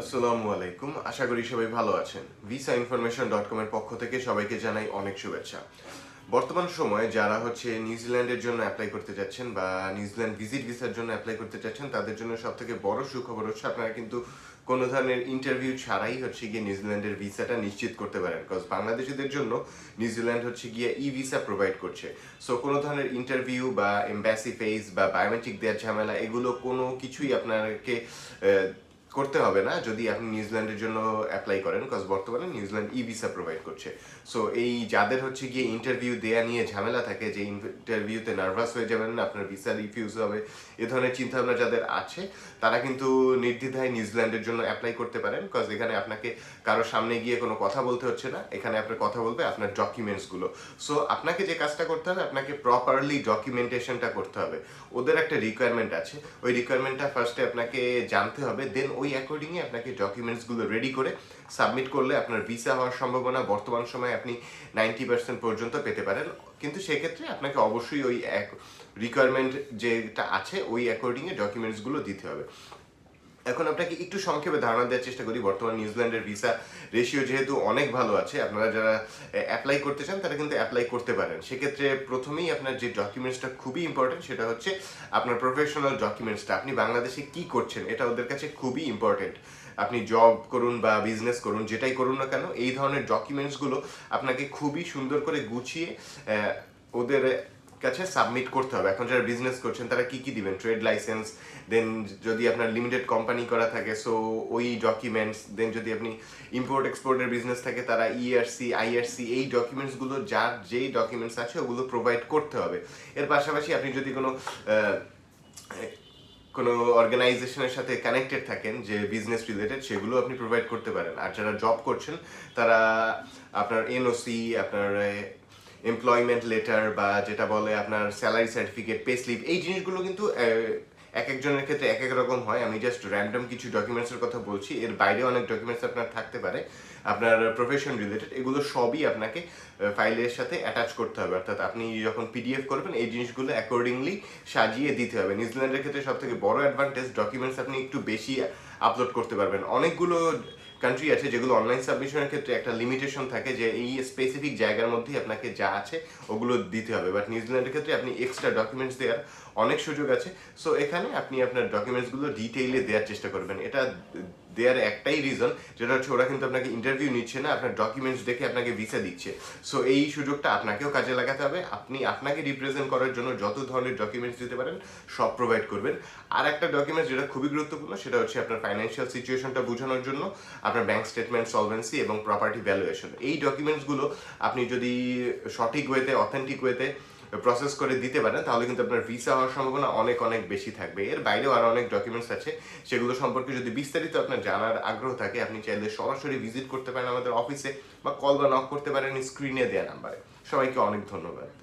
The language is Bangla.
আসসালামু আলাইকুম। আশা করি সবাই ভালো আছেন। ভিসা ইনফরমেশন ডট কমের পক্ষ থেকে সবাইকে জানাই অনেক শুভেচ্ছা। বর্তমান সময়ে যারা হচ্ছে নিউজিল্যান্ডের জন্য অ্যাপ্লাই করতে যাচ্ছেন বা নিউজিল্যান্ড ভিজিট ভিসার জন্য অ্যাপ্লাই করতে যাচ্ছেন, তাদের জন্য সব থেকে বড় সুখবর হচ্ছে আপনারা কিন্তু কোনো ধরনের ইন্টারভিউ ছাড়াই হচ্ছে গিয়ে নিউজিল্যান্ডের ভিসাটা নিশ্চিত করতে পারেন। বিকজ বাংলাদেশিদের জন্য নিউজিল্যান্ড হচ্ছে গিয়ে ই ভিসা প্রোভাইড করছে। সো কোনো ধরনের ইন্টারভিউ বা এম্বাসি ফেস বা বায়োমেট্রিক দেওয়ার ঝামেলা, এগুলো কোনো কিছুই আপনাকে করতে হবে না, যদি আপনি নিউজিল্যান্ডের জন্য অ্যাপ্লাই করেন বিকজ বর্তমানে New Zealand e visa provide করছে। সো এই যাদের হচ্ছে গিয়ে ইন্টারভিউ দেয়া নিয়ে ঝামেলা থাকে, যে ইন্টারভিউতে নার্ভাস হয়ে যাবেন না, আপনার ভিসা রিফিউজ হবে, এ ধরনের চিন্তাভাবনা যাদের আছে, তারা কিন্তু নির্দ্বিধায় নিউজিল্যান্ডের জন্য অ্যাপ্লাই করতে পারেন বিকজ এখানে আপনাকে কারও সামনে গিয়ে কোনো কথা বলতে হচ্ছে না, এখানে আপনার কথা বলবে আপনার ডকুমেন্টসগুলো সো আপনাকে যে কাজটা করতে হবে, আপনাকে প্রপারলি ডকুমেন্টেশনটা করতে হবে। ওদের একটা রিকোয়ারমেন্ট আছে, ওই রিকোয়ারমেন্টটা ফার্স্টে আপনাকে জানতে হবে দেন ওই অ্যাকর্ডিংয়ে আপনাকে ডকুমেন্টসগুলো রেডি করে সাবমিট করলে আপনার ভিসা হওয়ার সম্ভাবনা বর্তমান সময়ে আপনি নাইনটি পার্সেন্ট পর্যন্ত পেতে পারেন। কিন্তু সেক্ষেত্রে আপনাকে অবশ্যই ওই রিকোয়ারমেন্ট যেটা আছে, ওই অ্যাকর্ডিংয়ে ডকুমেন্টসগুলো দিতে হবে। এখন আপনাকে একটু সংক্ষেপে ধারণা দেওয়ার চেষ্টা করি। বর্তমান নিউজিল্যান্ডের ভিসা রেশিও যেহেতু অনেক ভালো আছে, আপনারা যারা অ্যাপ্লাই করতে চান তারা কিন্তু অ্যাপ্লাই করতে পারেন। সেক্ষেত্রে প্রথমেই আপনার যে ডকুমেন্টসটা খুবই ইম্পর্টেন্ট সেটা হচ্ছে আপনার প্রফেশনাল ডকুমেন্টসটা আপনি বাংলাদেশে কি করছেন এটা ওদের কাছে খুবই ইম্পর্টেন্ট আপনি জব করুন বা বিজনেস করুন, যেটাই করুন না কেন, এই ধরনের ডকুমেন্টসগুলো আপনাকে খুবই সুন্দর করে গুছিয়ে ওদের কাছে সাবমিট করতে হবে। এখন যারা বিজনেস করছেন, তারা কি কি দিবেন? ট্রেড লাইসেন্স দেন যদি আপনার লিমিটেড কোম্পানি করা থাকে সো ওই ডকুমেন্টস দেন যদি আপনি ইম্পোর্ট এক্সপোর্টের বিজনেস থাকে, তারা E ইআরসি আইআরসি এই ডকুমেন্টসগুলো যার যেই ডকুমেন্টস আছে, ওগুলো প্রোভাইড করতে হবে। এর পাশাপাশি আপনি যদি কোনো কোনো অর্গানাইজেশনের সাথে কানেক্টেড থাকেন, যে বিজনেস রিলেটেড সেগুলো আপনি প্রোভাইড করতে পারেন। আর যারা জব করছেন, তারা আপনার এনওসি আপনার এমপ্লয়মেন্ট লেটার বা যেটা বলে আপনার স্যালারি সার্টিফিকেট পে স্লিপ এই জিনিসগুলো কিন্তু এক একজনের ক্ষেত্রে এক এক রকম হয়। আমি জাস্ট র্যান্ডম কিছু ডকুমেন্টসের কথা বলছি। এর বাইরে অনেক ডকুমেন্টস আপনার থাকতে পারে। আপনার প্রফেশন রিলেটেড এগুলো সবই আপনাকে ফাইলের সাথে অ্যাটাচ করতে হবে। অর্থাৎ আপনি যখন পিডিএফ করবেন, এই জিনিসগুলো অ্যাকর্ডিংলি সাজিয়ে দিতে হবে। নিউজিল্যান্ডের ক্ষেত্রে সব থেকে বড় অ্যাডভান্টেজ ডকুমেন্টস আপনি একটু বেশি আপলোড করতে পারবেন। অনেকগুলো কান্ট্রি আছে যেগুলো অনলাইন সাবমিশনের ক্ষেত্রে একটা লিমিটেশন থাকে যে এই স্পেসিফিক জায়গার মধ্যেই আপনাকে যা আছে ওগুলো দিতে হবে। বাট নিউজিল্যান্ডের ক্ষেত্রে আপনি এক্সট্রা ডকুমেন্টস দেওয়ার অনেক সুযোগ আছে। সো এখানে আপনি আপনার ডকুমেন্টসগুলো ডিটেইলে দেওয়ার চেষ্টা করবেন। এটা দেওয়ার একটাই রিজন যেটা হচ্ছে ওরা কিন্তু আপনাকে ইন্টারভিউ নিচ্ছে না, আপনার ডকুমেন্টস দেখে আপনাকে ভিসা দিচ্ছে। সো এই সুযোগটা আপনাকেও কাজে লাগাতে হবে। আপনি আপনাকে রিপ্রেজেন্ট করার জন্য যত ধরনের ডকুমেন্টস দিতে পারেন, সব প্রোভাইড করবেন। আর একটা ডকুমেন্টস যেটা খুবই গুরুত্বপূর্ণ, সেটা হচ্ছে আপনার ফাইন্যান্সিয়াল সিচুয়েশনটা বোঝানোর জন্য আপনার ব্যাংক স্টেটমেন্ট সলভেন্সি এবং প্রপার্টি ভ্যালুয়েশন এই ডকুমেন্টসগুলো আপনি যদি সঠিক ওয়েতে অথেন্টিক ওয়েতে প্রসেস করে দিতে পারেন, তাহলে কিন্তু আপনার ভিসা হওয়ার সম্ভাবনা অনেক অনেক বেশি থাকবে। এর বাইরেও আরও অনেক ডকুমেন্টস আছে, সেগুলো সম্পর্কে যদি বিস্তারিত আপনার জানার আগ্রহ থাকে, আপনি চাইলে সরাসরি ভিজিট করতে পারেন আমাদের অফিসে বা কল বা নক করতে পারেন স্ক্রিনে দেওয়া নাম্বারে সবাইকে অনেক ধন্যবাদ।